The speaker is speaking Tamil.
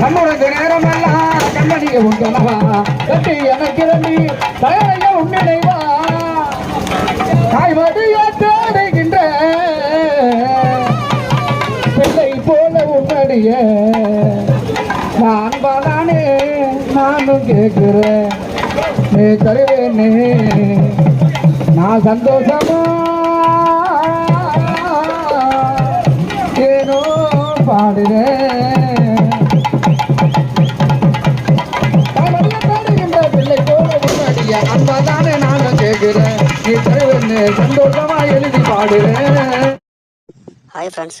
கண்ணுறங்கு நேரமெல்லாம் கண்ணடிய உண்டனவா கட்டி எனக்கு ரண்டி உன்னடிய நான் பாதானே நானும் கேட்கிறேன். நீ தருவேனே நான் சந்தோஷமா? ஏனோ பாடுறேன் அவளைய பிள்ளை போல உன்னடிய அன்பாதானே நானும் கேட்கிறேன். நீ தருவேன்னு சந்தோஷமா எழுதி பாடுறேன் ஹாய் ஃப்ரெண்ட்ஸ்